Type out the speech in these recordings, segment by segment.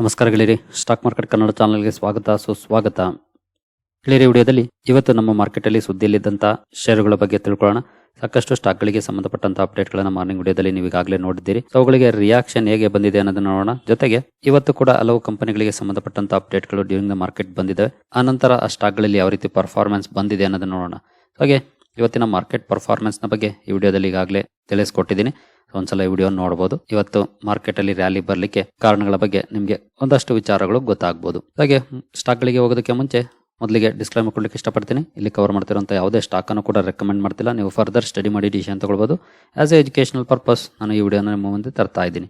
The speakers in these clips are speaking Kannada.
ನಮಸ್ಕಾರ ಗೆಳೆಯರಿ ಸ್ಟಾಕ್ ಮಾರ್ಕೆಟ್ ಕನ್ನಡ ಚಾನಲ್ಗೆ ಸ್ವಾಗತ, ಸುಸ್ವಾಗತ. ಗೆಳೆಯರಿ ವಿಡಿಯೋದಲ್ಲಿ ಇವತ್ತು ನಮ್ಮ ಮಾರ್ಕೆಟಲ್ಲಿ ಸುದ್ದಿಯಲ್ಲಿದ್ದಂಥ ಶೇರುಗಳ ಬಗ್ಗೆ ತಿಳ್ಕೊಳ್ಳೋಣ. ಸಾಕಷ್ಟು ಸ್ಟಾಕ್ಗಳಿಗೆ ಸಂಬಂಧಪಟ್ಟಂತ ಅಪ್ಡೇಟ್ಗಳನ್ನು ಮಾರ್ನಿಂಗ್ ವಿಡಿಯೋದಲ್ಲಿ ನೀವು ಈಗಾಗಲೇ ನೋಡಿದ್ದೀರಿ. ಅವುಗಳಿಗೆ ರಿಯಾಕ್ಷನ್ ಹೇಗೆ ಬಂದಿದೆ ಅನ್ನೋದನ್ನ ನೋಡೋಣ. ಜೊತೆಗೆ ಇವತ್ತು ಕೂಡ ಹಲವು ಕಂಪನಿಗಳಿಗೆ ಸಂಬಂಧಪಟ್ಟಂತ ಅಪ್ಡೇಟ್ಗಳು ಡ್ಯೂರಿಂಗ್ ದ ಮಾರ್ಕೆಟ್ ಬಂದಿದೆ. ಆನಂತರ ಆ ಸ್ಟಾಕ್ಗಳಲ್ಲಿ ಯಾವ ರೀತಿ ಪರ್ಫಾರ್ಮೆನ್ಸ್ ಬಂದಿದೆ ಅನ್ನೋದನ್ನ ನೋಡೋಣ. ಹಾಗೆ ಇವತ್ತಿನ ಮಾರ್ಕೆಟ್ ಪರ್ಫಾರ್ಮೆನ್ಸ್ನ ಬಗ್ಗೆ ಈ ವಿಡಿಯೋದಲ್ಲಿ ಈಗಾಗಲೇ ತಿಳಿಸ್ಕೊಟ್ಟಿದ್ದೀನಿ. ಒಂದ್ಸಲ ಈ ವಿಡಿಯೋ ನೋಡಬಹುದು ಇವತ್ತು ಮಾರ್ಕೆಟ್ ಅಲ್ಲಿ ರ್ಯಾಲಿ ಬರಲಿಕ್ಕೆ ಕಾರಣಗಳ ಬಗ್ಗೆ ನಿಮಗೆ ಒಂದಷ್ಟು ವಿಚಾರಗಳು ಗೊತ್ತಾಗಬಹುದು ಹಾಗೆ ಸ್ಟಾಕ್ ಗಳಿಗೆ ಹೋಗೋದಕ್ಕೆ ಮುಂಚೆ ಮೊದಲಿಗೆ ಡಿಸ್ಕ್ಲೈಮರ್ ಕೊಡ್ಲಿಕ್ಕೆ ಇಷ್ಟಪಡ್ತೀನಿ. ಇಲ್ಲಿ ಕವರ್ ಮಾಡ್ತಿರೋಂಥ ಯಾವುದೇ ಸ್ಟಾಕ್ ಅನ್ನು ಕೂಡ ರೆಕಮೆಂಡ್ ಮಾಡ್ತಿಲ್ಲ. ನೀವು ಫರ್ದರ್ ಸ್ಟಡಿ ಮಾಡಿ ಡಿಸಿಷನ್ ತಗೊಳ್ಬಹುದು ಆಸ್ ಎ ಎಜುಕೇಶನಲ್ ಪರ್ಪಸ್ ನಾನು ಈ ವಿಡಿಯೋನ ನಿಮ್ಮ ಮುಂದೆ ತರ್ತಾ ಇದ್ದೀನಿ.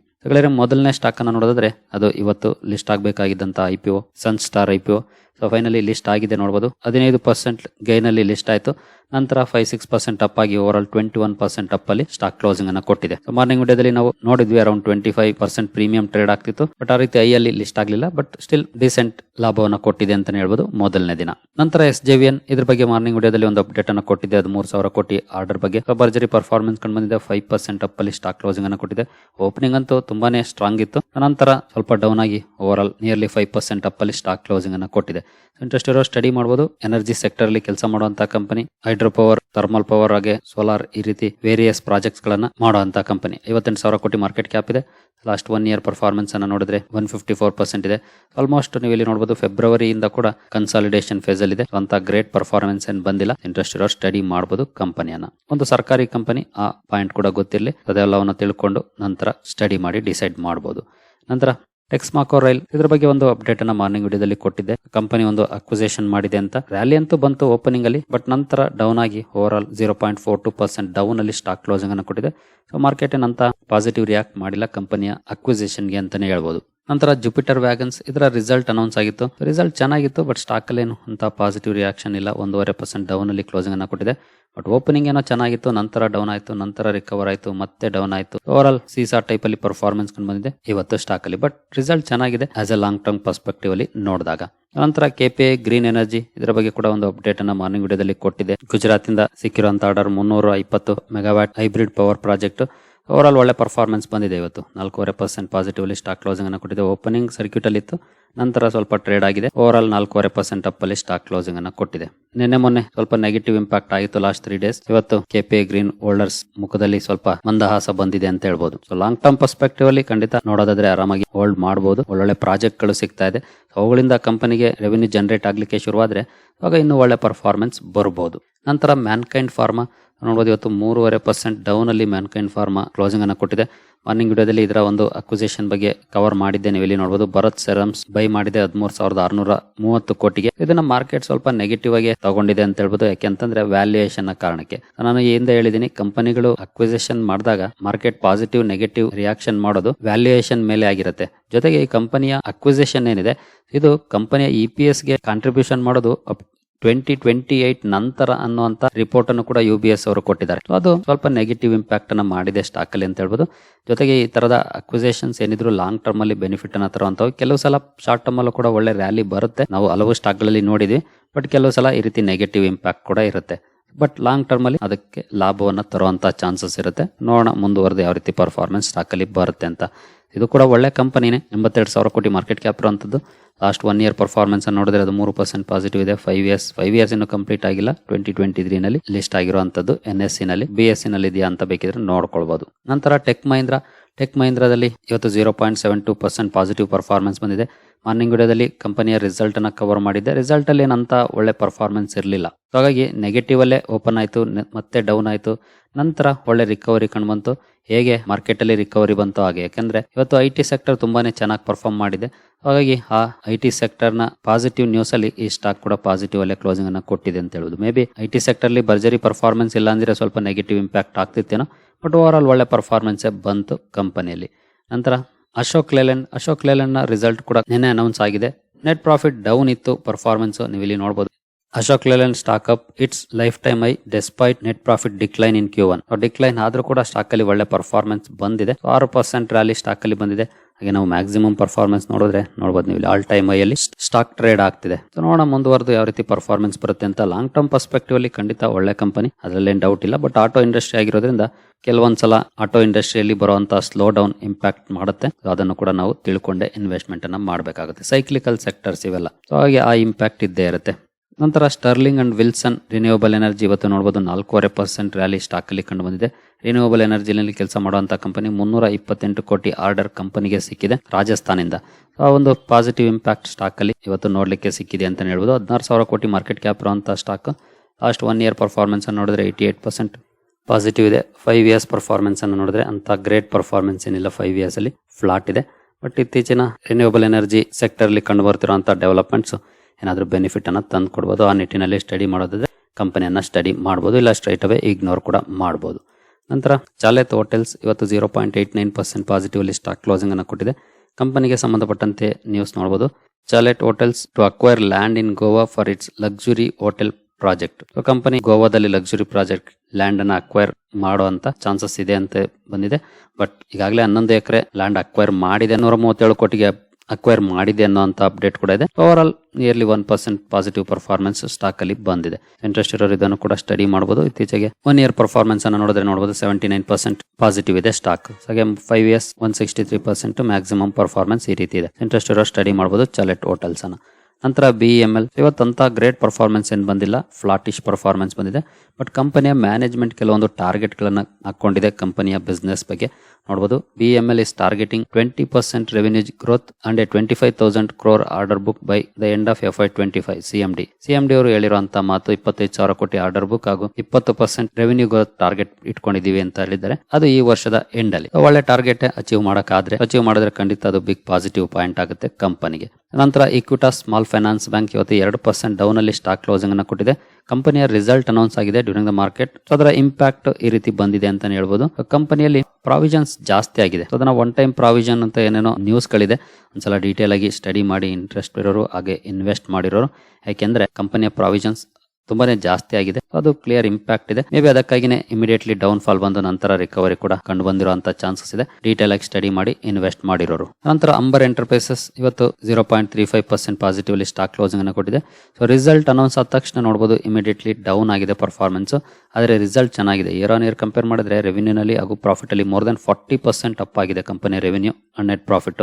ಮೊದಲನೇ ಸ್ಟಾಕ್ ಅನ್ನು ನೋಡೋದಾದ್ರೆ ಅದು ಇವತ್ತು list ಆಗಬೇಕಾಗಿದ್ದಂಥ I P O Sun Star I P O so finally list ಆಗಿದೆ ನೋಡ್ಬೋದು. ಹದಿನೈದು ಪರ್ಸೆಂಟ್ ಗೈನಲ್ಲಿ ಲಿಸ್ಟ್ ಆಯಿತು. ನಂತರ ಫೈವ್ ಸಿಕ್ಸ್ ಪರ್ಸೆಂಟ್ ಅಪ್ ಆಗಿ overall twenty one percent up ಅಲ್ಲಿ ಸ್ಟಾಕ್ ಕ್ಲೋಸಿಂಗ್ ಅನ್ನು ಕೊಟ್ಟಿದೆ. ಮಾರ್ನಿಂಗ್ ವಿಡಿಯೋದಲ್ಲಿ ನಾವು ನೋಡಿದ್ವಿ around twenty five percent premium trade ಆಗ್ತಿತ್ತು. ಬಟ್ ಆ ರೀತಿ ಐಯಲ್ಲಿ ಲಿಸ್ಟ್ ಆಗಲಿಲ್ಲ. ಬಟ್ ಸ್ಟಿಲ್ ಡಿಸೆಂಟ್ ಲಾಭವನ್ನು ಕೊಟ್ಟಿದೆ ಅಂತಲೇ ಹೇಳ್ಬೋದು ಮೊದಲನೇ ದಿನ. ನಂತರ ಎಸ್ ಜೆ ವಿ ಎನ್ ಇದ್ರ ಬಗ್ಗೆ ಮಾರ್ನಿಂಗ್ ವಿಡಿಯೋದಲ್ಲಿ ಒಂದು ಅಪ್ಡೇಟ್ ಅನ್ನು ಕೊಟ್ಟಿದೆ. ಅದು ಮೂರು ಸಾವಿರ ಕೋಟಿ ಆರ್ಡರ್ ಬಗ್ಗೆ. ಭರ್ಜರಿ ಪರ್ಫಾರ್ಮೆನ್ಸ್ ಕಂಡು ಬಂದಿದೆ. ಫೈವ್ ಪರ್ಸೆಂಟ್ ಅಪ್ ಅಲ್ಲಿ ಸ್ಟಾಕ್ ಕ್ಲೋಸಿಂಗ್ ಅನ್ನು ಕೊಟ್ಟಿದೆ. ಓಪನಿಂಗ್ ಅಂತೂ ತುಂಬಾನೇ ಸ್ಟ್ರಾಂಗ್ ಇತ್ತು. ನಂತರ ಸ್ವಲ್ಪ ಡೌನ್ ಆಗಿ overall nearly five percent up ಅಲ್ಲಿ ಸ್ಟಾಕ್ ಕ್ಲೋಸಿಂಗ್ ಅನ್ನು ಕೊಟ್ಟಿದೆ. ಇಂಟ್ರೆಸ್ಟ್ ಇರೋ ಸ್ಟಡಿ ಮಾಡಬಹುದು ಎನರ್ಜಿ ಸೆಕ್ಟರ್ ಅಲ್ಲಿ ಕೆಲಸ ಮಾಡುವಂತ company hydro power thermal power ಹಾಗೆ ಸೋಲಾರ್ ಈ ರೀತಿ ವೇರಿಯಸ್ ಪ್ರಾಜೆಕ್ಟ್ಸ್ ಗಳನ್ನ ಮಾಡುವಂತ ಕಂಪನಿ ಐವತ್ತೆಂಟು ಸಾವಿರ ಕೋಟಿ ಮಾರ್ಕೆಟ್ ಕ್ಯಾಪ್ ಇದೆ. ಲಾಸ್ಟ್ ಒನ್ ಇಯರ್ ಪರ್ಫಾರ್ಮೆನ್ಸ್ ಅನ್ನ ನೋಡಿದ್ರೆ ಒನ್ ಫಿಫ್ಟಿ ಫೋರ್ ಪರ್ಸೆಂಟ್ ಇದೆ. ಆಲ್ಮೋಸ್ಟ್ ನೀವು ಇಲ್ಲಿ ನೋಡಬಹುದು ಫೆಬ್ರವರಿಯಿಂದ ಕೂಡ ಕನ್ಸಾಲಿಡೇಷನ್ ಫೇಸ್ ಅಲ್ಲಿ ಇದೆ. ಅಂತ ಗ್ರೇಟ್ ಪರ್ಫಾರ್ಮೆನ್ಸ್ ಏನ್ ಬಂದಿಲ್ಲ. ಇಂಟ್ರೆಸ್ಟ್ ಇರೋ ಸ್ಟಡಿ ಮಾಡಬಹುದು ಕಂಪನಿಯನ್ನ ಒಂದು ಸರ್ಕಾರಿ ಕಂಪನಿ ಆ ಪಾಯಿಂಟ್ ಕೂಡ ಗೊತ್ತಿರಲಿ. ಅದೆಲ್ಲವನ್ನು ತಿಳ್ಕೊಂಡು ನಂತರ ಸ್ಟಡಿ ಮಾಡಿ ಡಿಸೈಡ್ ಮಾಡಬಹುದು ನಂತರ ಟೆಕ್ಸ್ಮಾಕೋ ರೈಲ್ ಇದ್ರ ಬಗ್ಗೆ ಒಂದು ಅಪ್ಡೇಟ್ ಅನ್ನ ಮಾರ್ನಿಂಗ್ ವಿಡಿಯೋದಲ್ಲಿ ಕೊಟ್ಟಿದ್ದೆ. ಕಂಪನಿ ಒಂದು ಅಕ್ವಿಸೇಷನ್ ಮಾಡಿದೆ ಅಂತ. ರ್ಯಾಲಿ ಅಂತೂ ಬಂತು ಓಪನಿಂಗ್ ಅಲ್ಲಿ ಬಟ್ ನಂತರ ಡೌನ್ ಆಗಿ overall zero point four two percent down ಅಲ್ಲಿ ಸ್ಟಾಕ್ ಕ್ಲೋಸಿಂಗ್ ಅನ್ನು ಕೊಟ್ಟಿದೆ. ಸೊ ಮಾರ್ಕೆಟ್ ಏನಂತ ಪಾಸಿಟಿವ್ ರಿಯಾಕ್ಟ್ ಮಾಡಿಲ್ಲ ಕಂಪನಿಯ ಅಕ್ವಿಸೇಷನ್ಗೆ ಅಂತಾನೆ ಹೇಳ್ಬೋದು. ನಂತರ ಜುಪಿಟರ್ ವ್ಯಾಗನ್ಸ್ ಇದರ ರಿಸಲ್ಟ್ ಅನೌನ್ಸ್ ಆಗಿತ್ತು. ರಿಸಲ್ಟ್ ಚೆನ್ನಾಗಿತ್ತು ಬಟ್ ಸ್ಟಾಕ್ ಅಲ್ಲಿ ಏನು ಅಂತ ಪಾಸಿಟಿವ್ ರಿಯಾಕ್ಷನ್ ಇಲ್ಲ. ಒಂದೂವರೆ ಪರ್ಸೆಂಟ್ ಡೌನ್ ಅಲ್ಲಿ ಕ್ಲೋಸಿಂಗ್ ಅನ್ನ ಕೊಟ್ಟಿದೆ. ಬಟ್ ಓಪನಿಂಗ್ ಏನೋ ಚೆನ್ನಾಗಿತ್ತು, ನಂತರ ಡೌನ್ ಆಯಿತು, ನಂತರ ರಿಕವರ್ ಆಯಿತು, ಮತ್ತೆ ಡೌನ್ ಆಯಿತು. ಓವರ್ ಆಲ್ ಸೀಸಾ ಟೈಪ್ ಅಲ್ಲಿ ಪರ್ಫಾರ್ಮೆನ್ಸ್ ಕಂಡು ಬಂದಿದೆ. ಇವತ್ತು ಸ್ಟಾಕ್ ಅಲ್ಲಿ ಬಟ್ ರಿಸಲ್ಟ್ ಚೆನ್ನಾಗಿದೆ as a long term perspective ಅಲ್ಲಿ ನೋಡಿದಾಗ. ನಂತರ ಕೆಪಿಐ ಗ್ರೀನ್ ಎನರ್ಜಿ ಇದರ ಬಗ್ಗೆ ಕೂಡ ಒಂದು ಅಪ್ಡೇಟ್ ಅನ್ನ ಮಾರ್ನಿಂಗ್ ವಿಡಿಯೋದಲ್ಲಿ ಕೊಟ್ಟಿದೆ. ಗುಜರಾತ್ ಇಂದ ಸಿಕ್ಕಿರುವಂತಹ ಆರ್ಡರ್ ಮುನ್ನೂರ ಇಪ್ಪತ್ತು megawatt hybrid power project overall ಒಳ್ಳೆ ಪರ್ಫಾರ್ಮೆನ್ಸ್ ಬಂದಿದೆ ಇವತ್ತು. ನಾಲ್ಕೂವರೆ ಪರ್ಸೆಂಟ್ ಪಾಸಿಟಿವ್ಲಿ ಸ್ಟಾಕ್ ಕ್ಲೋಸಿಂಗ್ ಅನ್ನು ಕೊಟ್ಟಿದೆ. ಓಪನಿಂಗ್ ಸರ್ಕ್ಯೂಟ್ ಅಲ್ಲಿ ಇತ್ತು. ನಂತರ ಸ್ವಲ್ಪ ಟ್ರೇಡ್ ಆಗಿದೆ. ಓವರ್ ಆಲ್ ನಾಲ್ಕೂವರೆ ಪರ್ಸೆಂಟ್ ಅಪ್ ಅಲ್ಲಿ ಸ್ಟಾಕ್ ಕ್ಲೋಸಿಂಗ್ ಅನ್ನು ಕೊಟ್ಟಿದೆ. ನಿನ್ನೆ ಮೊನ್ನೆ ಸ್ವಲ್ಪ ನೆಗೆಟಿವ್ ಇಂಪ್ಯಾಕ್ಟ್ ಆಗಿತ್ತು ಲಾಸ್ಟ್ ತ್ರೀ ಡೇಸ್ ಇವತ್ತು ಕೆಪಿ ಗ್ರೀನ್ ಹೋಲ್ಡರ್ಸ್ ಮುಖದಲ್ಲಿ ಸ್ವಲ್ಪ ಮಂದಹಾಸ ಬಂದಿದೆ ಅಂತ ಹೇಳ್ಬೋದು. ಸೊ ಲಾಂಗ್ ಟರ್ಮ್ ಪರ್ಸ್ಪೆಕ್ಟಿವ್ ಅಲ್ಲಿ ಖಂಡಿತ ನೋಡೋದಾದ್ರೆ ಆರಾಮಾಗಿ ಹೋಲ್ಡ್ ಮಾಡಬಹುದು ಒಳ್ಳೊಳ್ಳೆ ಪ್ರಾಜೆಕ್ಟ್ಗಳು ಸಿಗ್ತಾ ಇದೆ. ಅವುಗಳಿಂದ ಕಂಪನಿಗೆ ರೆವೆನ್ಯೂ ಜನರೇಟ್ ಆಗ್ಲಿಕ್ಕೆ ಶುರುವಾದ್ರೆ ಆಗ ಇನ್ನೂ ಒಳ್ಳೆ ಪರ್ಫಾರ್ಮೆನ್ಸ್ ಬರಬಹುದು ನಂತರ ಮ್ಯಾನ್ಕೈಂಡ್ ಫಾರ್ಮಾ ನೋಡಬಹುದು ಇವತ್ತು ಮೂರುವರೆ ಪರ್ಸೆಂಟ್ ಡೌನ್ ಅಲ್ಲಿ ಮ್ಯಾನ್ಕೈಂಡ್ ಫಾರ್ಮಾ ಕ್ಲೋಸಿಂಗ್ ಅನ್ನು ಕೊಟ್ಟಿದೆ. ಮಾರ್ನಿಂಗ್ ವಿಡಿಯೋದಲ್ಲಿ ಇದರ ಒಂದು ಅಕ್ವಿಸೇಷನ್ ಬಗ್ಗೆ ಕವರ್ ಮಾಡಿದ್ದೆ. ನೀವು ಇಲ್ಲಿ ನೋಡಬಹುದು ಭರತ್ ಸೆರಮ್ಸ್ ಬೈ ಮಾಡಿದೆ ಹದಿಮೂರು ಸಾವಿರದ ಆರ್ನೂರ ಮೂವತ್ತು ಕೋಟಿಗೆ. ಇದನ್ನ ಮಾರ್ಕೆಟ್ ಸ್ವಲ್ಪ ನೆಗೆಟಿವ್ ಆಗಿ ತಗೊಂಡಿದೆ ಅಂತ ಹೇಳ್ಬೋದು. ಯಾಕೆಂತಂದ್ರೆ ವ್ಯಾಲ್ಯೂಯೇಷನ್ ಕಾರಣಕ್ಕೆ. ನಾನು ಏನಿಂದ ಹೇಳಿದೀನಿ, ಕಂಪನಿಗಳು ಅಕ್ವಿಸೇಷನ್ ಮಾಡಿದಾಗ ಮಾರ್ಕೆಟ್ ಪಾಸಿಟಿವ್ ನೆಗೆಟಿವ್ ರಿಯಾಕ್ಷನ್ ಮಾಡೋದು ವ್ಯಾಲ್ಯೂಯೇಷನ್ ಮೇಲೆ ಆಗಿರುತ್ತೆ. ಜೊತೆಗೆ ಈ ಕಂಪನಿಯ ಅಕ್ವಿಸೇಷನ್ ಏನಿದೆ, ಇದು ಕಂಪನಿಯ ಇ ಎಸ್ಗೆ ಕಾಂಟ್ರಿಬ್ಯೂಷನ್ ಮಾಡೋದು ಟ್ವೆಂಟಿ ಟ್ವೆಂಟಿ ಏಟ್ ನಂತರ ಅನ್ನುವಂತ ರಿಪೋರ್ಟ್ ಅನ್ನು ಕೂಡ ಯು ಬಿ ಎಸ್ ಅವರು ಕೊಟ್ಟಿದ್ದಾರೆ. ಅದು ಸ್ವಲ್ಪ ನೆಗೆಟಿವ್ ಇಂಪ್ಯಾಕ್ಟ್ ಅನ್ನ ಮಾಡಿದೆ ಸ್ಟಾಕ್ ಅಲ್ಲಿ ಅಂತ ಹೇಳ್ಬೋದು. ಜೊತೆಗೆ ಈ ತರದ ಅಕ್ವಿಸೇಷನ್ಸ್ ಏನಿದ್ರು ಲಾಂಗ್ ಟರ್ಮ್ ಅಲ್ಲಿ ಬೆನಿಫಿಟ್ ಅನ್ನ ತರುವಂತವು ಕೆಲವು ಸಲ ಶಾರ್ಟ್ ಟರ್ಮ್ ಅಲ್ಲೂ ಕೂಡ ಒಳ್ಳೆ ರ್ಯಾಲಿ ಬರುತ್ತೆ. ನಾವು ಹಲವು ಸ್ಟಾಕ್ಗಳಲ್ಲಿ ನೋಡಿದ್ವಿ ಬಟ್ ಕೆಲವು ಸಲ ಈ ರೀತಿ ನೆಗೆಟಿವ್ ಇಂಪ್ಯಾಕ್ಟ್ ಕೂಡ ಇರುತ್ತೆ. ಬಟ್ ಲಾಂಗ್ ಟರ್ಮ್ ಅಲ್ಲಿ ಅದಕ್ಕೆ ಲಾಭವನ್ನು ತರುವಂತ ಚಾನ್ಸಸ್ ಇರುತ್ತೆ. ನೋಡೋಣ ಮುಂದುವರೆದು ಯಾವ ರೀತಿ ಪರ್ಫಾರ್ಮೆನ್ಸ್ ಸ್ಟಾಕ್ ಅಲ್ಲಿ ಬರುತ್ತೆ ಅಂತ. ಇದು ಕೂಡ ಒಳ್ಳೆ ಕಂಪನಿನೇ ಎಂಬತ್ತೆರಡು ಸಾವಿರ ಕೋಟಿ ಮಾರ್ಕೆಟ್ ಕ್ಯಾಪ್ ಇರುವಂತದ್ದು. ಲಾಸ್ಟ್ ಒನ್ ಇಯರ್ ಪರ್ಫಾರ್ಮೆನ್ಸ್ ನೋಡಿದ್ರೆ ಅದು ಮೂರು ಪರ್ಸೆಂಟ್ ಪಾಸಿಟಿವ್ ಇದೆ. ಫೈವ್ ಇಯರ್ಸ್ ಫೈವ್ ಇಯರ್ಸ್ ಇನ್ನು ಕಂಪ್ಲೀಟ್ ಆಗಿಲ್ಲ. ಟ್ವೆಂಟಿ ಟ್ವೆಂಟಿ ತ್ರೀ ನಲ್ಲಿ ಲಿಸ್ಟ್ ಆಗಿರುವಂತದ್ದು. ಎನ್ ಎಸ್ ಸಿ ನಲ್ಲಿ ಬಿ ಎಸ್ ಸಿ ನಲ್ಲಿ ಇದೆಯಾ ಅಂತ ಬೇಕಿದ್ರೆ ನೋಡ್ಕೊಳ್ಬಹುದು ನಂತರ ಟೆಕ್ ಮಹೀಂದ್ರ ಟೆಕ್ ಮಹೀಂದ್ರದಲ್ಲಿ ಇವತ್ತು zero point seven two percent positive performance ಬಂದಿದೆ. ಮಾರ್ನಿಂಗ್ ವಿಡಿಯೋದಲ್ಲಿ ಕಂಪನಿಯ ರಿಸಲ್ಟ್ ಅನ್ನ ಕವರ್ ಮಾಡಿದ್ದೆ. ರಿಸಲ್ಟ್ ಅಲ್ಲಿ ಏನಂತ ಒಳ್ಳೆ ಪರ್ಫಾರ್ಮೆನ್ಸ್ ಇರಲಿಲ್ಲ. ಹಾಗಾಗಿ ನೆಗೆಟಿವ್ ಅಲ್ಲೇ ಓಪನ್ ಆಯಿತು ಮತ್ತೆ ಡೌನ್ ಆಯಿತು. ನಂತರ ಒಳ್ಳೆ ರಿಕವರಿ ಕಂಡು ಬಂತು. ಹೇಗೆ ಮಾರ್ಕೆಟ್ ಅಲ್ಲಿ ರಿಕವರಿ ಬಂತು ಹಾಗೆ. ಯಾಕಂದ್ರೆ ಇವತ್ತು ಐ ಟಿ ಸೆಕ್ಟರ್ ತುಂಬಾನೇ ಚೆನ್ನಾಗಿ ಪರ್ಫಾರ್ಮ್ ಮಾಡಿದೆ. ಹಾಗಾಗಿ ಆ ಐ ಟಿ ಸೆಕ್ಟರ್ನ ಪಾಸಿಟಿವ್ ನ್ಯೂಸ್ ಅಲ್ಲಿ ಈ ಸ್ಟಾಕ್ ಕೂಡ ಪಾಸಿಟಿವ್ ಅಲ್ಲೇ ಕ್ಲೋಸಿಂಗ್ ಅನ್ನ ಕೊಟ್ಟಿದೆ ಅಂತ ಹೇಳುದು. Maybe I T sector ಅಲ್ಲಿ ಭರ್ಜರಿ ಪರ್ಫಾರ್ಮೆನ್ಸ್ ಇಲ್ಲ ಅಂದ್ರೆ ಸ್ವಲ್ಪ ನೆಗೆಟಿವ್ ಇಂಪ್ಯಾಕ್ಟ್ ಆಗ್ತಿತ್ತೇನೋ ಬಟ್ ಓವರ್ ಆಲ್ ಒಳ್ಳೆ ಪರ್ಫಾರ್ಮೆನ್ಸ್ ಬಂತು ಕಂಪನಿಯಲ್ಲಿ. ನಂತರ ಅಶೋಕ್ ಲೇಲೆನ್, ಅಶೋಕ್ ಲೇಲ್ಯಾಂಡ್ನ ರಿಸಲ್ಟ್ ಕೂಡ ನಿನ್ನೆ ಅನೌನ್ಸ್ ಆಗಿದೆ. ನೆಟ್ ಪ್ರಾಫಿಟ್ ಡೌನ್ ಇತ್ತು ಪರ್ಫಾರ್ಮೆನ್ಸ್ ನೀವು ಇಲ್ಲಿ ನೋಡಬಹುದು Ashok Leyland stock up its lifetime high despite net profit decline in Q one decline ಆದ್ರೂ ಕೂಡ ಸ್ಟಾಕ್ ಅಲ್ಲಿ ಒಳ್ಳೆ ಪರ್ಫಾರ್ಮೆನ್ಸ್ ಬಂದಿದೆ. ಆರು ಪರ್ಸೆಂಟ್ ರ್ಯಾಲಿ ಸ್ಟಾಕ್ ಅಲ್ಲಿ ಬಂದಿದೆ. ಹಾಗೆ ನಾವು ಮ್ಯಾಕ್ಸಿಮಮ್ ಪರ್ಫಾರ್ಮೆನ್ಸ್ ನೋಡಿದ್ರೆ ನೋಡ್ಬೋದು ನೀವು ಆಲ್ ಟೈಮ್ ಐಯಲ್ಲಿ ಸ್ಟಾಕ್ ಟ್ರೇಡ್ ಆಗ್ತಿದೆ. ನೋಡೋಣ ಮುಂದುವರೆದು ಯಾವ ರೀತಿ ಪರ್ಫಾರ್ಮೆನ್ಸ್ ಬರುತ್ತೆ ಅಂತ. ಲಾಂಗ್ ಟರ್ಮ್ ಪರ್ಸ್ಪೆಕ್ಟಿವ್ ಅಲ್ಲಿ ಖಂಡಿತ ಒಳ್ಳೆ ಕಂಪನಿ ಅದರಲ್ಲೇನು ಡೌಟ್ ಇಲ್ಲ. ಬಟ್ ಆಟೋ ಇಂಡಸ್ಟ್ರಿ ಆಗಿರೋದ್ರಿಂದ ಕೆಲವೊಂದ್ಸಲ ಆಟೋ ಇಂಡಸ್ಟ್ರಿಯಲ್ಲಿ ಬರುವಂತಹ ಸ್ಲೋ ಡೌನ್ ಇಂಪ್ಯಾಕ್ಟ್ ಮಾಡುತ್ತೆ. ಅದನ್ನು ಕೂಡ ನಾವು ತಿಳ್ಕೊಂಡೆ ಇನ್ವೆಸ್ಟ್ಮೆಂಟ್ ಅನ್ನ ಮಾಡಬೇಕಾಗುತ್ತೆ. ಸೈಕ್ಲಿಕಲ್ ಸೆಕ್ಟರ್ಸ್ ಇವೆಲ್ಲ. ಸೊ ಹಾಗೆ ಆ ಇಂಪ್ಯಾಕ್ಟ್ ಇದ್ದೇ ಇರುತ್ತೆ. ನಂತರ Sterling and Wilson renewable energy ಇವತ್ತು ನೋಡ್ಬೋದು ನಾಲ್ಕೂವರೆ ಪರ್ಸೆಂಟ್ ರ್ಯಾಲಿ ಸ್ಟಾಕ್ ಅಲ್ಲಿ ಕಂಡು ಬಂದಿದೆ ರಿನ್ಯೂವಬಲ್ ಎನರ್ಜಿನಲ್ಲಿ ಕೆಲಸ ಮಾಡುವಂಥ ಕಂಪನಿ ಮುನ್ನೂರ ಇಪ್ಪತ್ತೆಂಟು ಕೋಟಿ ಆರ್ಡರ್ ಕಂಪನಿಗೆ ಸಿಕ್ಕಿದೆ ರಾಜಸ್ಥಾನಿಂದ. ಆ ಒಂದು ಪಾಸಿಟಿವ್ ಇಂಪ್ಯಾಕ್ಟ್ ಸ್ಟಾಕ್ ಅಲ್ಲಿ ಇವತ್ತು ನೋಡಲಿಕ್ಕೆ ಸಿಕ್ಕಿದೆ ಅಂತ ಹೇಳ್ಬೋದು. ಹದಿನಾರು ಸಾವಿರ ಕೋಟಿ ಮಾರ್ಕೆಟ್ ಕ್ಯಾಪ್ ಇರುವಂತಹ stock. Last one year performance ನೋಡಿದ್ರೆ ಏಯ್ಟಿ ಏಟ್ ಪರ್ಸೆಂಟ್ ಪಾಸಿಟಿವ್ ಇದೆ. ಫೈವ್ ಇಯರ್ಸ್ ಪರ್ಫಾರ್ಮೆನ್ಸ್ ಅನ್ನು ನೋಡಿದ್ರೆ ಅಂತ ಗ್ರೇಟ್ ಪರ್ಫಾರ್ಮೆನ್ಸ್ ಏನಿಲ್ಲ. ಫೈವ್ ಇಯರ್ಸ್ ಅಲ್ಲಿ ಫ್ಲಾಟ್ ಇದೆ. ಬಟ್ ಇತ್ತೀಚಿನ ರಿನ್ಯೂವಬಲ್ ಎನರ್ಜಿ ಸೆಕ್ಟರ್ ಅಲ್ಲಿ ಕಂಡು ಬರ್ತಿರುವಂತಹ ಡೆವಲಪ್ಮೆಂಟ್ಸ್ ಏನಾದರೂ ಬೆನಿಫಿಟ್ ಅನ್ನ ತಂದು ಕೊಡ್ಬೋದು. ಆ ನಿಟ್ಟಿನಲ್ಲಿ ಸ್ಟಡಿ ಮಾಡೋದಾದ್ರೆ ಕಂಪನಿಯನ್ನು ಸ್ಟಡಿ ಮಾಡ್ಬೋದು. ಇಲ್ಲ ಸ್ಟ್ರೈಟ್ ಅವೇ ಇಗ್ನೋರ್ ಕೂಡ ಮಾಡ್ಬೋದು. ನಂತರ ಚಾಲೆತ್ ಹೋಟೆಲ್ಸ್ ಇವತ್ತು zero point eight nine percent positive ಅಲ್ಲಿ ಸ್ಟಾಕ್ ಕ್ಲೋಸಿಂಗ್ ಅನ್ನು ಕೊಟ್ಟಿದೆ. ಕಂಪನಿಗೆ ಸಂಬಂಧಪಟ್ಟಂತೆ ನ್ಯೂಸ್ ನೋಡ್ಬೋದು. Chalet Hotels to acquire land in Goa for its luxury hotel project so company ಗೋವಾದಲ್ಲಿ ಲಕ್ಸುರಿ ಪ್ರಾಜೆಕ್ಟ್ ಲ್ಯಾಂಡ್ ಅನ್ನು ಅಕ್ವೈರ್ ಮಾಡುವಂತ ಚಾನ್ಸಸ್ ಇದೆ ಅಂತ ಬಂದಿದೆ. ಬಟ್ ಈಗಾಗಲೇ ಹನ್ನೊಂದು ಎಕರೆ ಲ್ಯಾಂಡ್ ಅಕ್ವೈರ್ ಮಾಡಿದೆ. ನೂರ ಮೂವತ್ತೇಳು ಕೋಟಿಗೆ ಅಕ್ವೈರ್ ಮಾಡಿದೆ ಅನ್ನೋಂಥ ಅಪ್ಡೇಟ್ ಕೂಡ ಇದೆ. Overall nearly one percent positive performance stock ಅಲ್ಲಿ ಬಂದಿದೆ. ಇಂಟ್ರೆಸ್ಟ್ ಇರೋರು ಇದನ್ನು ಕೂಡ ಸ್ಟಡಿ ಮಾಡಬಹುದು ಇತ್ತೀಚೆಗೆ ಒನ್ ಇಯರ್ ಪರ್ಫಾರ್ಮೆನ್ಸ್ ಅನ್ನು ನೋಡಿದ್ರೆ ನೋಡಬಹುದು ಸೆವೆಂಟಿ ನೈನ್ ಪರ್ಸೆಂಟ್ ಪಾಸಿಟಿವ್ ಇದೆ ಸ್ಟಾಕ್ ಹಾಗೆ five years one sixty three percent maximum performance ಈ ರೀತಿ ಇದೆ. ಇಂಟ್ರೆಸ್ಟ್ ಇರೋ ಸ್ಟಡಿ ಮಾಡಬಹುದು ಚಲೆಟ್ ಹೋಟೆಲ್ಸ್ ಅನ್ನ. ನಂತರ ಬಿ ಎಂ ಎಲ್ ಇವತ್ತಂತ ಗ್ರೇಟ್ ಪರ್ಫಾರ್ಮೆನ್ಸ್ ಏನು ಬಂದಿಲ್ಲ. ಫ್ಲಾಟಿಶ್ ಪರ್ಫಾರ್ಮೆನ್ಸ್ ಬಂದಿದೆ. ಬಟ್ ಕಂಪನಿಯ ಮ್ಯಾನೇಜ್ಮೆಂಟ್ ಕೆಲವೊಂದು ಟಾರ್ಗೆಟ್ಗಳನ್ನು ಹಾಕೊಂಡಿದೆ ಕಂಪನಿಯ ಬಿಸ್ನೆಸ್ ಬಗ್ಗೆ. ನೋಡಬಹುದು B M L is targeting twenty percent revenue growth and a twenty five thousand crore order book by the end of F Y twenty five C M D C M D ಅವರು ಹೇಳಿರುವಂತಹ ಮಾತು ಇಪ್ಪತ್ತೈದು ಸಾವಿರ ಕೋಟಿ ಆರ್ಡರ್ ಬುಕ್ ಹಾಗೂ ಇಪ್ಪತ್ತು ಪರ್ಸೆಂಟ್ ರೆವೆನ್ಯೂ ಗ್ರೋತ್ ಟಾರ್ಗೆಟ್ ಇಟ್ಕೊಂಡಿದೀವಿ ಅಂತ ಹೇಳಿದ್ದಾರೆ. ಅದು ಈ ವರ್ಷದ ಎಂಡ್ ಅಲ್ಲಿ. ಒಳ್ಳೆ ಟಾರ್ಗೆಟ್ ಅಚೀವ್ ಮಾಡಕ್ಕಾದ್ರೆ, ಅಚೀವ್ ಮಾಡಿದ್ರೆ ಖಂಡಿತ ಅದು ಬಿಗ್ ಪಾಸಿಟಿವ್ ಪಾಯಿಂಟ್ ಆಗುತ್ತೆ ಕಂಪನಿಗೆ ನಂತರ ಇಕ್ವಿಟಾ ಸ್ಮಾಲ್ ಫೈನಾನ್ಸ್ ಬ್ಯಾಂಕ್ ಇವತ್ತು ಎರಡು ಪರ್ಸೆಂಟ್ ಡೌನ್ ಅಲ್ಲಿ ಸ್ಟಾಕ್ ಕ್ಲೋಸಿಂಗ್ ಅನ್ನು ಕೊಟ್ಟಿದೆ. ಕಂಪನಿಯ ರಿಸಲ್ಟ್ ಅನೌನ್ಸ್ ಆಗಿದೆ ಡ್ಯೂರಿಂಗ್ ದ ಮಾರ್ಕೆಟ್. ಸೊ ಅದರ ಇಂಪ್ಯಾಕ್ಟ್ ಈ ರೀತಿ ಬಂದಿದೆ ಅಂತ ಹೇಳ್ಬೋದು. ಕಂಪನಿಯಲ್ಲಿ ಪ್ರಾವಿಷನ್ಸ್ ಜಾಸ್ತಿ ಆಗಿದೆ. ಸೊ ಅದನ್ನ ಒನ್ ಟೈಮ್ ಪ್ರಾವಿಷನ್ ಅಂತ ಏನೇನೋ ನ್ಯೂಸ್ ಗಳಿದೆ ಒಂದ್ಸಲ ಡೀಟೇಲ್ ಆಗಿ ಸ್ಟಡಿ ಮಾಡಿ ಇಂಟ್ರೆಸ್ಟ್ ಇರೋರು, ಹಾಗೆ ಇನ್ವೆಸ್ಟ್ ಮಾಡಿರೋರು. ಯಾಕೆಂದ್ರೆ ಕಂಪನಿಯ ಪ್ರಾವಿಷನ್ಸ್ ತುಂಬಾನೇ ಜಾಸ್ತಿ ಆಗಿದೆ. ಅದು ಕ್ಲಿಯರ್ ಇಂಪ್ಯಾಕ್ಟ್ ಇದೆ. ಮೇ ಬಿ ಅದಕ್ಕಾಗಿನೇ ಇಮಿಡಿಯೇಟ್ಲಿ ಡೌನ್ ಫಾಲ್ ಬಂದು ನಂತರ ರಿಕವರಿ ಕೂಡ ಕಂಡು ಬಂದಿರುವಂತಹ ಚಾನ್ಸಸ್ ಇದೆ. ಡೀಟೇಲ್ ಆಗಿ ಸ್ಟಡಿ ಮಾಡಿ ಇನ್ವೆಸ್ಟ್ ಮಾಡಿರೋರು. ನಂತರ ಅಂಬರ್ ಎಂಟರ್ಪ್ರೈಸಸ್ ಇವತ್ತು zero point three five percent positively stock closing ಅನ್ನು ಕೊಟ್ಟಿದೆ. ಸೊ ರಿಸಲ್ಟ್ ಅನೌನ್ಸ್ ಆದ ತಕ್ಷಣ ನೋಡಬಹುದು ಇಮಿಡಿಯೇಟ್ಲಿ ಡೌನ್ ಆಗಿದೆ ಪರ್ಫಾರ್ಮೆನ್ಸ್ ಆದರೆ ರಿಸಲ್ಟ್ ಚೆನ್ನಾಗಿದೆ. ಇಯರ್ ಆನ್ ಇಯರ್ ಕಂಪೇರ್ ಮಾಡಿದ್ರೆ ರೆವಿನ್ಯೂನಲ್ಲಿ ಹಾಗೂ ಪ್ರಾಫಿಟ್ ಅಲ್ಲಿ more than forty percent up ಆಗಿದೆ ಕಂಪನಿ ರೆವಿನ್ಯೂ ನೆಟ್ ಪ್ರಾಫಿಟ್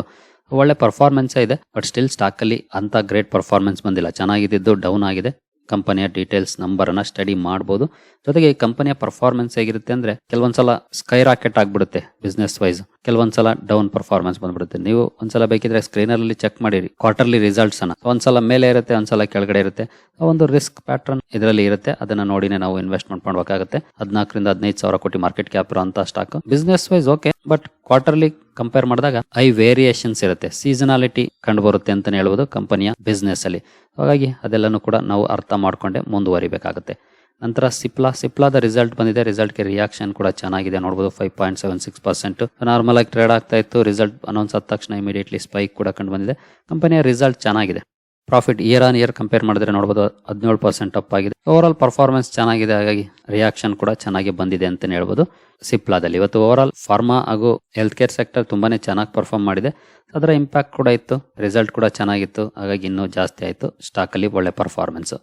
ಒಳ್ಳೆ ಪರ್ಫಾರ್ಮೆನ್ಸ್ ಇದೆ ಬಟ್ ಸ್ಟಿಲ್ ಸ್ಟಾಕ್ ಅಲ್ಲಿ ಅಂತ ಗ್ರೇಟ್ ಪರ್ಫಾರ್ಮೆನ್ಸ್ ಬಂದಿಲ್ಲ. ಚೆನ್ನಾಗಿದ್ದು ಡೌನ್ ಆಗಿದೆ. ಕಂಪನಿಯ ಡೀಟೇಲ್ಸ್ ನಂಬರ್ ಅನ್ನ ಸ್ಟಡಿ ಮಾಡಬಹುದು ಜೊತೆಗೆ ಕಂಪನಿಯ ಪರ್ಫಾರ್ಮೆನ್ಸ್ ಹೇಗಿರುತ್ತೆ ಅಂದ್ರೆ, ಕೆಲವೊಂದ್ಸಲ ಸ್ಕೈ ರಾಕೆಟ್ ಆಗ್ಬಿಡುತ್ತೆ ಬಿಸ್ನೆಸ್ ವೈಸ್ ಕೆಲವೊಂದ್ಸಲ ಡೌನ್ ಪರ್ಫಾರ್ಮೆನ್ಸ್ ಬಂದ್ಬಿಡುತ್ತೆ. ನೀವು ಒಂದ್ಸಲ ಬೇಕಿದ್ರೆ ಸ್ಕ್ರೀನರ್ ಅಲ್ಲಿ ಚೆಕ್ ಮಾಡಿರಿ. ಕ್ವಾರ್ಟರ್ಲಿ ರಿಸಲ್ಟ್ಸ್ ಅನ್ನ. ಒಂದ್ಸಲ ಮೇಲೆ ಇರುತ್ತೆ, ಒಂದ್ಸಲ ಕೆಳಗಡೆ ಇರುತ್ತೆ. ಒಂದು ರಿಸ್ಕ್ ಪ್ಯಾಟರ್ನ್ ಇದರಲ್ಲಿ ಇರುತ್ತೆ. ಅದನ್ನ ನೋಡಿನೇ ನಾವು ಇನ್ವೆಸ್ಟ್ಮೆಂಟ್ ಮಾಡಬೇಕಾಗುತ್ತೆ ಹದಿನಾಲ್ಕರಿಂದ ಹದಿನೈದು ಸಾವಿರ ಕೋಟಿ ಮಾರ್ಕೆಟ್ ಕ್ಯಾಪ್ ಅಂತ stock business wise okay but quarterly compare ಮಾಡಿದಾಗ ಐ ವೇರಿಯೇಷನ್ಸ್ ಇರುತ್ತೆ. ಸೀಸನಾಲಿಟಿ ಕಂಡು ಬರುತ್ತೆ ಅಂತಾನೆ ಹೇಳ್ಬೋದು ಕಂಪನಿಯ ಬಿಸ್ನೆಸ್ ಅಲ್ಲಿ. ಹಾಗಾಗಿ ಅದೆಲ್ಲನೂ ಕೂಡ ನಾವು ಅರ್ಥ ಮಾಡ್ಕೊಂಡೆ ಮುಂದುವರಿಬೇಕಾಗುತ್ತೆ. ನಂತರ ಸಿಪ್ಲಾ, ಸಿಪ್ಲಾದ ರಿಸಲ್ಟ್ ಬಂದಿದೆ. ರಿಸಲ್ಟ್ಗೆ ರಿಯಾಕ್ಷನ್ ಕೂಡ ಚೆನ್ನಾಗಿದೆ. ನೋಡಬಹುದು five point seven six percent normal ಆಗಿ ಟ್ರೇಡ್ ಆಗ್ತಾ ಇತ್ತು. ರಿಸಲ್ಟ್ ಅನೌನ್ಸ್ ಆದ ತಕ್ಷಣ ಇಮಿಡಿಯೇಟ್ಲಿ ಸ್ಪೈಕ್ ಕೂಡ ಕಂಡು ಬಂದಿದೆ. ಕಂಪನಿಯ ರಿಸಲ್ಟ್ ಚೆನ್ನಾಗಿದೆ. Profit year on year compare ಮಾಡಿದ್ರೆ ನೋಡಬಹುದು ಹದಿನೇಳು ಪರ್ಸೆಂಟ್ ಅಪ್ ಆಗಿದೆ. ಓವರ್ ಆಲ್ ಪರ್ಫಾರ್ಮೆನ್ಸ್ ಚೆನ್ನಾಗಿದೆ. ಹಾಗಾಗಿ ರಿಯಾಕ್ಷನ್ ಕೂಡ ಚೆನ್ನಾಗಿ ಬಂದಿದೆ ಅಂತ ಹೇಳ್ಬೋದು ಸಿಪ್ಲಾದಲ್ಲಿ. ಇವತ್ತು ಓವರ್ ಆಲ್ ಫಾರ್ಮಾ ಹಾಗೂ ಹೆಲ್ತ್ ಕೇರ್ ಸೆಕ್ಟರ್ ತುಂಬಾನೇ ಚೆನ್ನಾಗಿ ಪರ್ಫಾರ್ಮ್ ಮಾಡಿದೆ. ಅದರ ಇಂಪ್ಯಾಕ್ಟ್ ಕೂಡ ಇತ್ತು. ರಿಸಲ್ಟ್ ಕೂಡ ಚೆನ್ನಾಗಿತ್ತು. ಹಾಗಾಗಿ ಇನ್ನೂ ಜಾಸ್ತಿ ಆಯಿತು. ಸ್ಟಾಕಲ್ಲಿ ಒಳ್ಳೆ ಪರ್ಫಾರ್ಮೆನ್ಸ್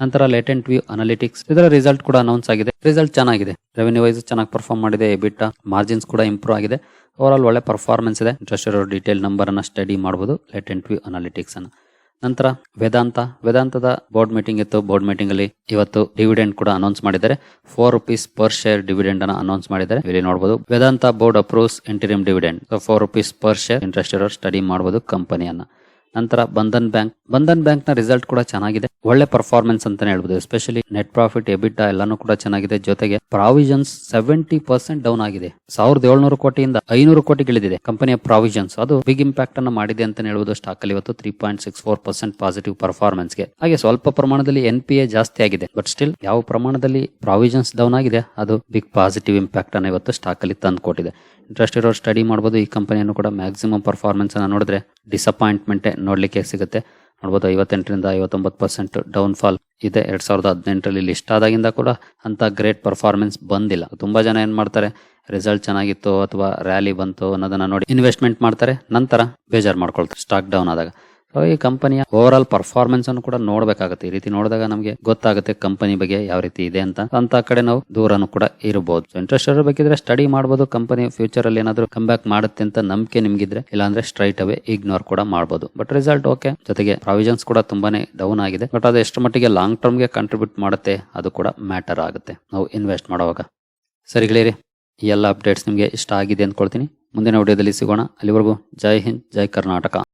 ನಂತರ ಲೇಟೆಂಟ್ ವ್ಯೂ ಅನಾಲಿಟಿಕ್ಸ್ ಇದರ ರಿಸಲ್ಟ್ ಕೂಡ ಅನೌನ್ಸ್ ಆಗಿದೆ. ರಿಸಲ್ಟ್ ಚೆನ್ನಾಗಿದೆ. ರೆವೆನ್ಯೂ ವೈಸ್ ಚೆನ್ನಾಗಿ ಪರ್ಫಾರ್ಮ್ ಮಾಡಿದೆ. ಬಿಟ್ಟ ಮಾರ್ಜಿನ್ಸ್ ಕೂಡ ಇಂಪ್ರೂವ್ ಆಗಿದೆ. ಓವರ್ ಆಲ್ ಒಳ್ಳೆ ಪರ್ಫಾರ್ಮೆನ್ಸ್ ಇದೆ. ಇಂಟ್ರೆಸ್ಟ್ ಇರೋ ಡೀಟೇಲ್ ನಂಬರ್ ಅನ್ನ ಸ್ಟಡಿ ಮಾಡಬಹುದು ಲೇಟೆಂಟ್ ವ್ಯೂ ಅನಾಲಿಟಿಕ್ಸ್ ಅನ್ನು. ನಂತರ ವೇದಾಂತ. ವೇದಾಂತದ ಬೋರ್ಡ್ ಮೀಟಿಂಗ್ ಇತ್ತು. ಬೋರ್ಡ್ ಮೀಟಿಂಗ್ ಅಲ್ಲಿ ಇವತ್ತು ಡಿವಿಡೆಂಡ್ ಕೂಡ ಅನೌನ್ಸ್ ಮಾಡಿದ್ದಾರೆ. Four rupees per share dividend ಅನ್ನ ಅನೌನ್ಸ್ ಮಾಡಿದ್ದಾರೆ. ಇಲ್ಲಿ ನೋಡಬಹುದು Vedanta board approves interim dividend four rupees per share interest ಇರೋ ಸ್ಟಡಿ ಮಾಡಬಹುದು ಕಂಪನಿಯನ್ನ ನಂತರ ಬಂಧನ್ ಬ್ಯಾಂಕ್ ಬಂಧನ್ ಬ್ಯಾಂಕ್ನ ರಿಸಲ್ಟ್ ಕೂಡ ಚೆನ್ನಾಗಿದೆ. ಒಳ್ಳೆ ಪರ್ಫಾರ್ಮೆನ್ಸ್ ಅಂತಾನೆ ಹೇಳ್ಬೋದು. ಎಸ್ಪೆಷಲಿ ನೆಟ್ ಪ್ರಾಫಿಟ್ ಎಬಿಟ ಎಲ್ಲಾನು ಕೂಡ ಚೆನ್ನಾಗಿದೆ. ಜೊತೆಗೆ ಪ್ರಾವಿಷನ್ಸ್ ಸೆವೆಂಟಿ ಪರ್ಸೆಂಟ್ ಡೌನ್ ಆಗಿದೆ. ಸಾವಿರದ ಏಳ್ನೂರು ಕೋಟಿಯಿಂದ ಐನೂರು ಕೋಟಿ ಇಳಿದಿದೆ ಕಂಪನಿಯ ಪ್ರಾವಿಷನ್ಸ್ ಅದು ಬಿಗ್ ಇಂಪ್ಯಾಕ್ಟ್ ಅನ್ನ ಮಾಡಿದೆ ಅಂತ ಹೇಳ್ಬೋದು. ಸ್ಟಾಕ್ ಅಲ್ಲಿ ಇವತ್ತು three point six four percent positive ಪರ್ಫಾರ್ಮೆನ್ಸ್ಗೆ. ಹಾಗೆ ಸ್ವಲ್ಪ ಪ್ರಮಾಣದಲ್ಲಿ ಎನ್ ಪಿ ಎ ಜಾಸ್ತಿ ಆಗಿದೆ. ಬಟ್ ಸ್ಟಿಲ್ ಯಾವ ಪ್ರಮಾಣದಲ್ಲಿ ಪ್ರಾವಿಷನ್ಸ್ ಡೌನ್ ಆಗಿದೆ, ಅದು ಬಿಗ್ ಪಾಸಿಟಿವ್ ಇಂಪ್ಯಾಕ್ಟ್ ಅನ್ನ ಇವತ್ತು ಸ್ಟಾಕ್ ಅಲ್ಲಿ ತಂದು ಕೊಟ್ಟಿದೆ. ಇಂಟ್ರೆಸ್ಟ್ ಇರೋ ಸ್ಟಡಿ ಮಾಡಬಹುದು ಈ ಕಂಪನಿಯನ್ನು ಕೂಡ ಮ್ಯಾಕ್ಸಿಮಮ್ ಪರ್ಫಾರ್ಮೆನ್ಸ್ ಅನ್ನ ನೋಡಿದ್ರೆ ಡಿಸಪಾಯಿಂಟ್ಮೆಂಟ್ ನೋಡ್ಲಿಕ್ಕೆ ಸಿಗುತ್ತೆ. ನೋಡ್ಬೋದು ಐವತ್ತೆಂಟರಿಂದ ಐವತ್ತೊಂಬತ್ತು ಪರ್ಸೆಂಟ್ ಡೌನ್ ಫಾಲ್ ಇದೆ. ಎರಡ್ ಸಾವಿರದ ಹದಿನೆಂಟರಲ್ಲಿ ಲಿಸ್ಟ್ ಆದಾಗಿಂದ ಕೂಡ ಅಂತ ಗ್ರೇಟ್ ಪರ್ಫಾರ್ಮೆನ್ಸ್ ಬಂದಿಲ್ಲ. ತುಂಬಾ ಜನ ಏನು ಮಾಡ್ತಾರೆ? ರಿಸಲ್ಟ್ ಚೆನ್ನಾಗಿತ್ತು ಅಥವಾ ರ್ಯಾಲಿ ಬಂತು ಅನ್ನೋದನ್ನ ನೋಡಿ ಇನ್ವೆಸ್ಟ್ಮೆಂಟ್ ಮಾಡ್ತಾರೆ. ನಂತರ ಬೇಜಾರು ಮಾಡ್ಕೊಳ್ತಾರೆ. ಸ್ಟಾಕ್ ಡೌನ್ ಆದಾಗ. ಸೊ ಈ ಕಂಪನಿಯ ಓವರ್ ಆಲ್ ಪರ್ಫಾರ್ಮೆನ್ಸ್ ಅನ್ನು ಕೂಡ ನೋಡ್ಬೇಕಾಗುತ್ತೆ. ಈ ರೀತಿ ನೋಡಿದಾಗ ನಮಗೆ ಗೊತ್ತಾಗುತ್ತೆ ಕಂಪನಿ ಬಗ್ಗೆ ಯಾವ ರೀತಿ ಇದೆ ಅಂತ. ಅಂತ ಕಡೆ ನಾವು ದೂರನು ಕೂಡ ಇರಬಹುದು ಇಂಟ್ರೆಸ್ಟ್ ಬೇಕಿದ್ರೆ ಸ್ಟಡಿ ಮಾಡಬಹುದು ಕಂಪನಿ ಫ್ಯೂಚರ್ ಅಲ್ಲಿ ಏನಾದ್ರು ಕಮ್ ಬ್ಯಾಕ್ ಮಾಡುತ್ತೆ ಅಂತ ನಂಬಿಕೆ ನಿಮ್ಗಿದ್ರೆ, ಇಲ್ಲಾಂದ್ರೆ ಸ್ಟ್ರೈಟ್ ಅವೇ ಇಗ್ನೋರ್ ಕೂಡ ಮಾಡಬಹುದು ಬಟ್ ರಿಸಲ್ಟ್ ಓಕೆ ಜೊತೆಗೆ ಪ್ರಾವಿಷನ್ಸ್ ಕೂಡ ತುಂಬಾನೇ ಡೌನ್ ಆಗಿದೆ. ಬಟ್ ಅದು ಎಷ್ಟು ಮಟ್ಟಿಗೆ ಲಾಂಗ್ ಟರ್ಮ್ಗೆ ಕಾಂಟ್ರಿಬ್ಯೂಟ್ ಮಾಡುತ್ತೆ, ಅದು ಕೂಡ ಮ್ಯಾಟರ್ ಆಗುತ್ತೆ. ನಾವು ಇನ್ವೆಸ್ಟ್ ಮಾಡುವಾಗ. ಸರಿ ಗೆಳೆಯರಿ, ಈ ಎಲ್ಲ ಅಪ್ಡೇಟ್ಸ್ ನಿಮಗೆ ಇಷ್ಟ ಆಗಿದೆ ಅಂದ್ಕೊಳ್ತೀನಿ. ಮುಂದಿನ ವಿಡಿಯೋದಲ್ಲಿ ಸಿಗೋಣ. ಅಲ್ಲಿವರೆಗೂ ಜೈ ಹಿಂದ್, ಜೈ ಕರ್ನಾಟಕ.